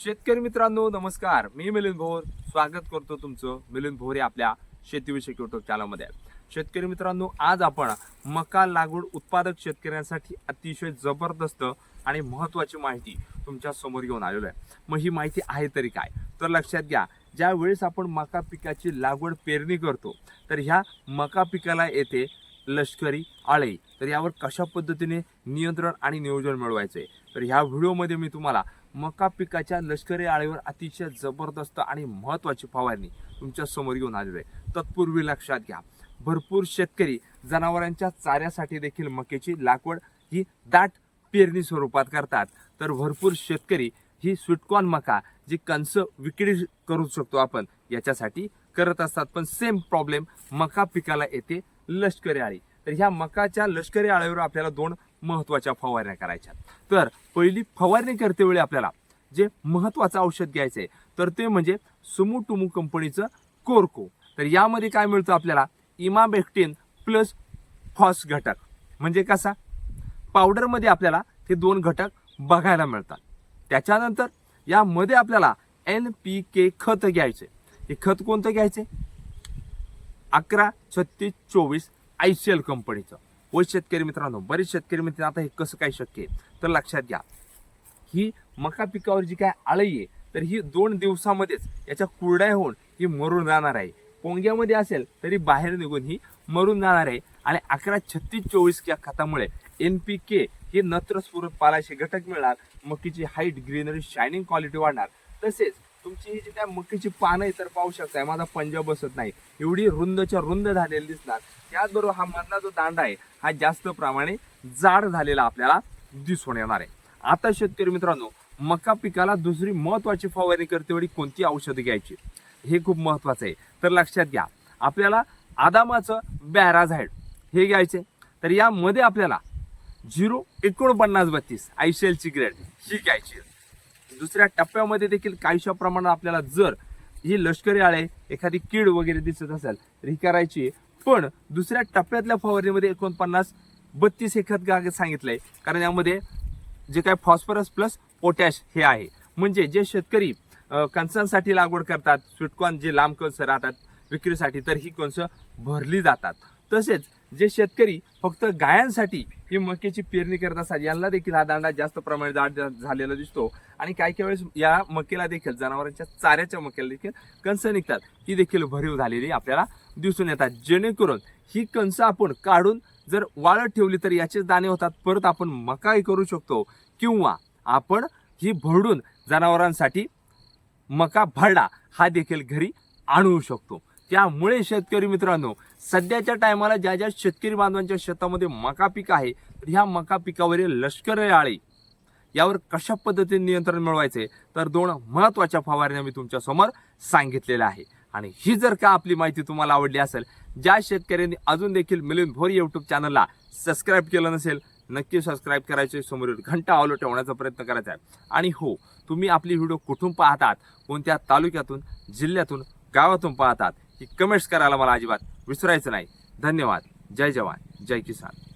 शेतकरी मित्रांनो नमस्कार. मी मिलिंद भोर. स्वागत करतो तुमचं मिलिंद भोर या आपल्या शेतीविषयक युट्यूब चॅनलमध्ये शेतकरी मित्रांनो आज आपण मका लागवड उत्पादक शेतकऱ्यांसाठी अतिशय जबरदस्त आणि महत्त्वाची माहिती तुमच्यासमोर घेऊन आलेलो आहे. मग ही माहिती आहे तरी काय? तर लक्षात घ्या ज्या वेळेस आपण मका पिकाची लागवड पेरणी करतो तर ह्या मका पिकाला येते लष्करी आळे तर यावर कशा पद्धतीने नियंत्रण आणि नियोजन मिळवायचे तर ह्या व्हिडिओमध्ये मी तुम्हाला मका पिकाच्या लष्करी आळीवर अतिशय जबरदस्त आणि महत्त्वाची फवारणी तुमच्यासमोर घेऊन आलेली आहे. तत्पूर्वी लक्षात घ्या भरपूर शेतकरी जनावरांच्या चाऱ्यासाठी देखील मकेची लागवड ही दाट पेरणी स्वरूपात करतात. तर भरपूर शेतकरी ही स्वीटकॉर्न मका जी कंस विक्री करू शकतो आपण याच्यासाठी करत असतात. पण सेम प्रॉब्लेम मका पिकाला येते लष्करी आळी. तर ह्या मकाच्या लष्करी आळीवर आपल्याला दोन महत्त्वाच्या फवारण्या करायच्या तर पहिली फवारणी करतेवेळी आपल्याला जे महत्वाचं औषध घ्यायचंय तर ते म्हणजे सुमू टुमू कंपनीचं कोरको. तर यामध्ये काय मिळतं आपल्याला? इमाबेक्टिन प्लस फॉस घटक. म्हणजे कसा? पावडरमध्ये आपल्याला हे दोन घटक बघायला मिळतात. त्याच्यानंतर यामध्ये आपल्याला एन पी के खत घ्यायचे हे खत कोणतं घ्यायचे अकरा छत्तीस चोवीस आय सी एल कंपनीचं. व शेतकरी मित्रांनो बरेच शेतकरी मित्र आता हे कसं काय शक्य आहे? तर लक्षात घ्या. ही मका पिकावर जी काय आळई आहे तर ही दोन दिवसामध्येच याच्या कुरड्या होऊन ही मरून जाणार आहे. पोंग्यामध्ये असेल तरी बाहेर निघून ही मरून जाणार आहे. आणि अकरा छत्तीस चोवीस या खतामुळे एन पी के हे नत्रस्फुरत पालाचे घटक मिळणार मकीची हाईट ग्रीनरी शायनिंग क्वालिटी वाढणार. तसेच तुमची ही जी काय मकीची पानं आहे तर पाहू शकताय. माझा पंजा बसत नाही. एवढी रुंदच्या रुंद झालेली दिसणार. त्याचबरोबर हा मधला जो दांडा आहे हा जास्त प्रमाणे जाड झालेला आपल्याला दिसून येणार आहे. आता शेतकरी मित्रांनो मका पिकाला दुसरी महत्वाची फवारणी करते वेळी कोणती औषधं घ्यायची? हे खूप महत्वाचं आहे. तर लक्षात घ्या आपल्याला आदामाचं बॅराझाईड हे घ्यायचे तर यामध्ये आपल्याला झिरो एकोणपन्नास बत्तीस आयशेलची ग्रेड ही घ्यायची दुसऱ्या टप्प्यामध्ये देखील काहीशा प्रमाणात आपल्याला जर ही लष्करी आळे एखादी कीड वगैरे दिसत असेल तर ही करायची. पण दुसऱ्या टप्प्यातल्या फवारणीमध्ये एकोणपन्नास बत्तीस हे खत गा- सांगितलंय. कारण यामध्ये जे काय फॉस्फरस प्लस पोटॅश हे आहे. म्हणजे जे शेतकरी कणसांसाठी लागवड करतात स्वीटकॉर्न जे लांब कणसं राहतात विक्रीसाठी तर ही कणसं भरली जातात. तसेच जे शेतकरी फक्त गायांसाठी ही मक्याची पेरणी करत असतात यांना देखील हा दांडा जास्त प्रमाणात दाट झालेला दिसतो. आणि काही काही वेळेस या मकेला देखील जनावरांच्या चाऱ्याच्या मक्याला देखील कंस निघतात. ही देखील भरीव झालेली आपल्याला दिसून येतात. जेणेकरून ही कंस आपण काढून जर वाळत ठेवली तर याचे दाणे होतात. परत आपण मकाही करू शकतो. किंवा आपण ही भरडून जनावरांसाठी मका भरडा हा देखील घरी आणू शकतो. त्यामुळे शेतकरी मित्रांनो सध्याच्या टायमाला ज्या ज्या शेतकरी बांधवांच्या शेतामध्ये मका पीक आहे तर ह्या मका पिकावरील लष्कर आळे यावर कशा पद्धतीने नियंत्रण मिळवायचे? तर दोन महत्त्वाच्या फवारण्या मी तुमच्यासमोर सांगितलेल्या आहे. आणि ही जर का आपली माहिती तुम्हाला आवडली असेल ज्या शेतकऱ्यांनी अजून देखील मिलिंद भोर यूट्यूब चॅनलला सबस्क्राईब केलं नसेल नक्की सबस्क्राईब करायचे समोरील घंटा ऑलो ठेवण्याचा प्रयत्न करायचा आहे. आणि हो तुम्ही आपली व्हिडिओ कुठून पाहतात? कोणत्या तालुक्यातून जिल्ह्यातून गावातून पाहतात? ही कमेंट्स करायला मला अजिबात विसरायचं नाही. धन्यवाद. जय जवान. जय किसान.